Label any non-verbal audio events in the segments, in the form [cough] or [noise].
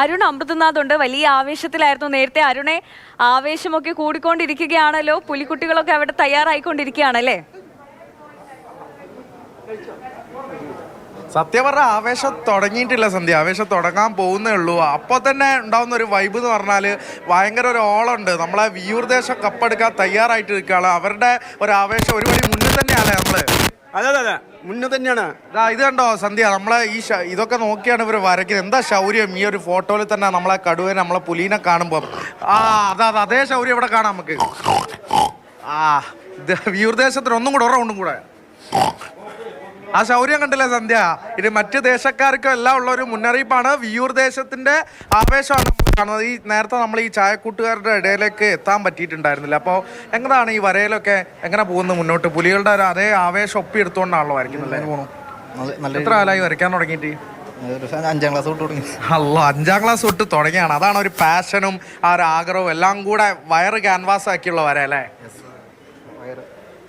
അരുൺ അമൃതനാഥ് ഉണ്ട്. വലിയ ആവേശത്തിലായിരുന്നു നേരത്തെ അരുണെ. ആവേശമൊക്കെ കൂടിക്കൊണ്ടിരിക്കുകയാണല്ലോ. പുലിക്കുട്ടികളൊക്കെ അവിടെ തയ്യാറായിക്കൊണ്ടിരിക്കുകയാണല്ലേ സത്യം പറഞ്ഞാൽ ആവേശം തുടങ്ങിയിട്ടില്ല സന്ധ്യ. ആവേശം തുടങ്ങാൻ പോകുന്നേ ഉള്ളൂ. അപ്പോൾ തന്നെ ഉണ്ടാകുന്ന ഒരു വൈബ് എന്ന് പറഞ്ഞാൽ ഭയങ്കര ഒരു ഓളുണ്ട് നമ്മളെ വിയൂർ ദേശം കപ്പെടുക്കാൻ തയ്യാറായിട്ട് നിൽക്കുകയാണ് അവരുടെ ഒരു ആവേശം ഒരു വഴി മുന്നിൽ തന്നെയാണ് നമ്മൾ. അതെ അതെ മുന്നേ തന്നെയാണ്. ദാ ഇത് കണ്ടോ സന്ധ്യ? നമ്മളെ ഈ ഇതൊക്കെ നോക്കിയാണ് ഇവർ വരയ്ക്കുന്നത്. എന്താ ശൗര്യം? ഈ ഒരു ഫോട്ടോയിൽ തന്നെ നമ്മളെ കടുവനെ നമ്മളെ പുലീനെ കാണുമ്പോൾ ആ അതാ അതാ അതേ ശൗര്യം ഇവിടെ കാണാം നമുക്ക്. ആ ഇത് വിയൂർ ദേശത്തിന് ഒന്നും കൂടെ ഒരു റൗണ്ടും കൂടെ. ആ ശൗര്യം കണ്ടില്ലേ സന്ധ്യ? ഇത് മറ്റു ദേശക്കാർക്കും എല്ലാം ഉള്ള ഒരു മുന്നറിയിപ്പാണ്. വിയൂർ ദേശത്തിന്റെ ആവേശമാണ് നമ്മൾ കാണുന്നത്. ഈ നേരത്തെ നമ്മൾ ഈ ചായക്കൂട്ടുകാരുടെ ഇടയിലേക്ക് എത്താൻ പറ്റിയിട്ടുണ്ടായിരുന്നില്ല. അപ്പോൾ എങ്ങനെയാണ് ഈ വരയിലൊക്കെ എങ്ങനെ പോകുന്നത് മുന്നോട്ട്? പുലികളുടെ ഒരു അതേ ആവേശം ഒപ്പി എടുത്തുകൊണ്ടാണല്ലോ വരയ്ക്കുന്നത് നല്ല നല്ല എത്ര കാലമായി വരയ്ക്കാൻ തുടങ്ങിയിട്ട്? അഞ്ചാം ക്ലാസ് തൊട്ട് തുടങ്ങി. അല്ലോ അഞ്ചാം ക്ലാസ് തൊട്ട് തുടങ്ങിയാണ്. അതാണ് ഒരു പാഷനും ആ ഒരു ആഗ്രഹവും. എല്ലാം കൂടെ വയറ് ക്യാൻവാസ് ആക്കിയുള്ള വര അല്ലേ?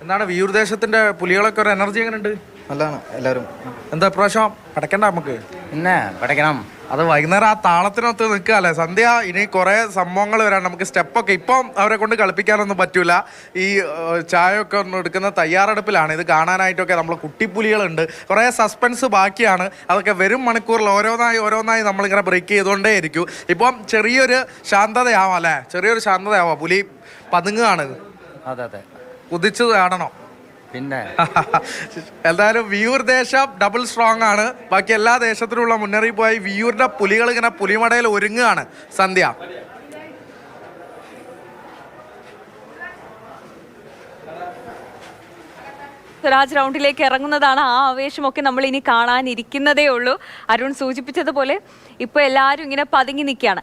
എന്താണ് വിയൂർ ദേശത്തിന്റെ പുലികളൊക്കെ ഒരു എനർജി എങ്ങനെയുണ്ട്? നല്ലതാണ് എല്ലാവരും. എന്താ പ്രാവശ്യം പടക്കണ്ട നമുക്ക്? പിന്നെ പടക്കണം അത് വൈകുന്നേരം ആ താളത്തിനകത്ത് നിൽക്കുകയല്ലേ? സന്ധ്യ ഇനി കുറേ സംഭവങ്ങൾ വരാൻ നമുക്ക് സ്റ്റെപ്പൊക്കെ ഇപ്പം അവരെ കൊണ്ട് കളിപ്പിക്കാനൊന്നും പറ്റൂല. ഈ ചായയൊക്കെ ഒന്ന് എടുക്കുന്ന തയ്യാറെടുപ്പിലാണ്. ഇത് കാണാനായിട്ടൊക്കെ നമ്മൾ കുട്ടിപ്പുലികളുണ്ട്. കുറേ സസ്പെൻസ് ബാക്കിയാണ്. അതൊക്കെ വരും മണിക്കൂറിൽ ഓരോന്നായി ഓരോന്നായി നമ്മളിങ്ങനെ ബ്രേക്ക് ചെയ്തുകൊണ്ടേ ഇരിക്കും ഇപ്പം ചെറിയൊരു ശാന്തതയാവാം അല്ലേ? ചെറിയൊരു ശാന്തതയാവാം. പുലി പതുങ്ങുകയാണ്. അതെ അതെ. കുതിച്ചു കാണണം പിന്നെ? [laughs] എന്തായാലും വിയൂർ ദേശം ഡബിൾ സ്ട്രോങ് ആണ്. ബാക്കി എല്ലാ ദേശത്തിനുള്ള മുന്നറിയിപ്പായി വിയൂരിന്റെ പുലികൾ ഇങ്ങനെ പുലിമടയിൽ ഒരുങ്ങുകയാണ് സന്ധ്യ. സ്വരാജ് റൗണ്ടിലേക്ക് ഇറങ്ങുന്നതാണ് ആ ആവേശമൊക്കെ നമ്മൾ ഇനി കാണാനിരിക്കുന്നതേ ഉള്ളൂ. അരുൺ സൂചിപ്പിച്ചതുപോലെ ഇപ്പൊ എല്ലാരും ഇങ്ങനെ പതുങ്ങി നിൽക്കുകയാണ്.